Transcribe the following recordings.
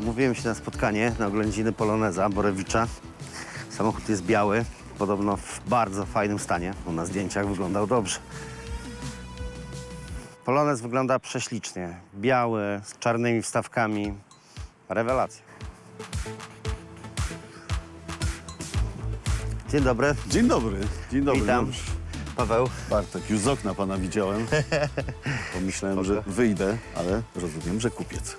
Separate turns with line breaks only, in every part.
Mówiłem się na spotkanie na oględziny Poloneza Borewicza. Samochód jest biały, podobno w bardzo fajnym stanie, bo na zdjęciach wyglądał dobrze. Polonez wygląda prześlicznie. Biały, z czarnymi wstawkami. Rewelacja. Dzień dobry,
Dzień dobry. Dzień dobry.
witam.
No,
Paweł.
Bartek, już z okna pana widziałem. Pomyślałem, że wyjdę, ale rozumiem, że kupiec.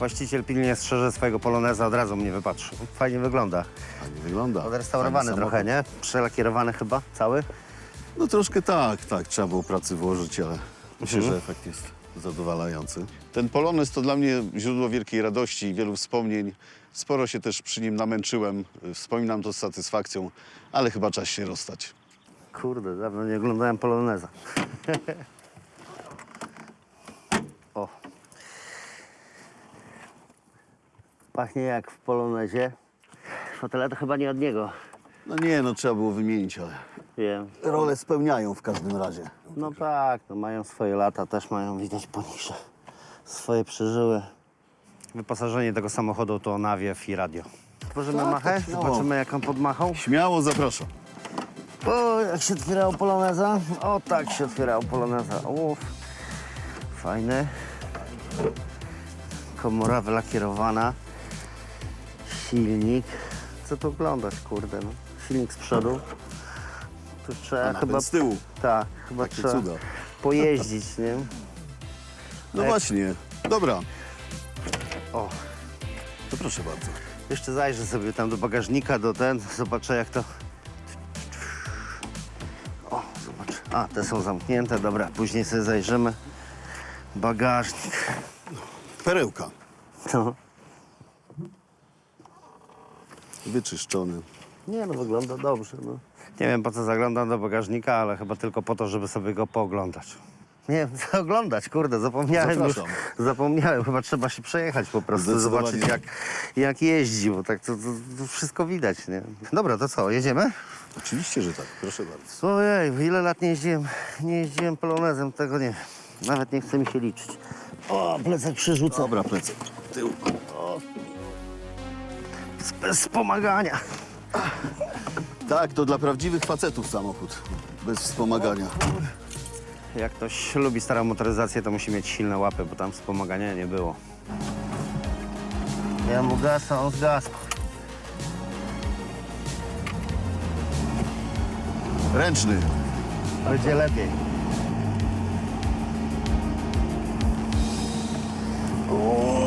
Właściciel pilnie strzeże swojego Poloneza, od razu mnie wypatrzył. Fajnie wygląda.
Fajnie wygląda.
Odrestaurowany
Fajny
trochę,
samochód.
nie? Przelakierowany chyba, cały.
No troszkę tak, tak. Trzeba było pracy włożyć, ale myślę,
Mhm.
że efekt jest zadowalający. Ten Polonez to dla mnie źródło wielkiej radości i wielu wspomnień. Sporo się też przy nim namęczyłem. Wspominam to z satysfakcją, ale chyba czas się rozstać.
Kurde, dawno nie oglądałem Poloneza. Pachnie jak w Polonezie. Fotele to chyba nie od niego.
No nie, no trzeba było wymienić, ale
Wiem.
role spełniają w każdym razie.
No tak, no mają swoje lata, też mają widać poniżej. Swoje przeżyły. Wyposażenie tego samochodu to nawiew i radio. Otworzymy
Tak,
machę,
tak, śmiało.
zobaczymy jak on pod machą.
Śmiało zapraszam.
O, jak się otwierało poloneza. O, tak się otwierało poloneza. Uff. Fajny. Komora wylakierowana. Silnik. Co tu oglądać, kurde, no. Silnik z przodu. Tu trzeba
A
chyba...
z tyłu.
Tak, chyba
Takie
trzeba
cuda.
pojeździć, nie?
No
Jak-
właśnie. Dobra,
O,
to proszę bardzo.
jeszcze zajrzę sobie tam do bagażnika, do ten, zobaczę jak to... O, zobacz. A, te są zamknięte, dobra, później sobie zajrzymy. Bagażnik.
Perełka.
No.
Wyczyszczony.
Nie no, wygląda dobrze, no. Nie wiem po co zaglądam do bagażnika, ale chyba tylko po to, żeby sobie go pooglądać. Nie wiem, co oglądać, kurde, zapomniałem już.
Zapraszam.
Zapomniałem, chyba trzeba się przejechać po prostu,
Zdecydowanie.
zobaczyć jak, jak jeździ, bo tak to, to, to wszystko widać, nie? Dobra, to co, jedziemy?
Oczywiście, że tak. Proszę bardzo.
Ojej, ile lat nie jeździłem, nie jeździłem polonezem, tego nie. Nawet nie chce mi się liczyć. O, plecak przerzucę.
Dobra, plecak. Tył.
Z- Bez wspomagania.
Tak, to dla prawdziwych facetów samochód. Bez wspomagania.
Jak ktoś lubi starą motoryzację, to musi mieć silne łapy, bo tam wspomagania nie było. Ja mu gasa, on zgasł.
Ręczny.
Będzie lepiej. O,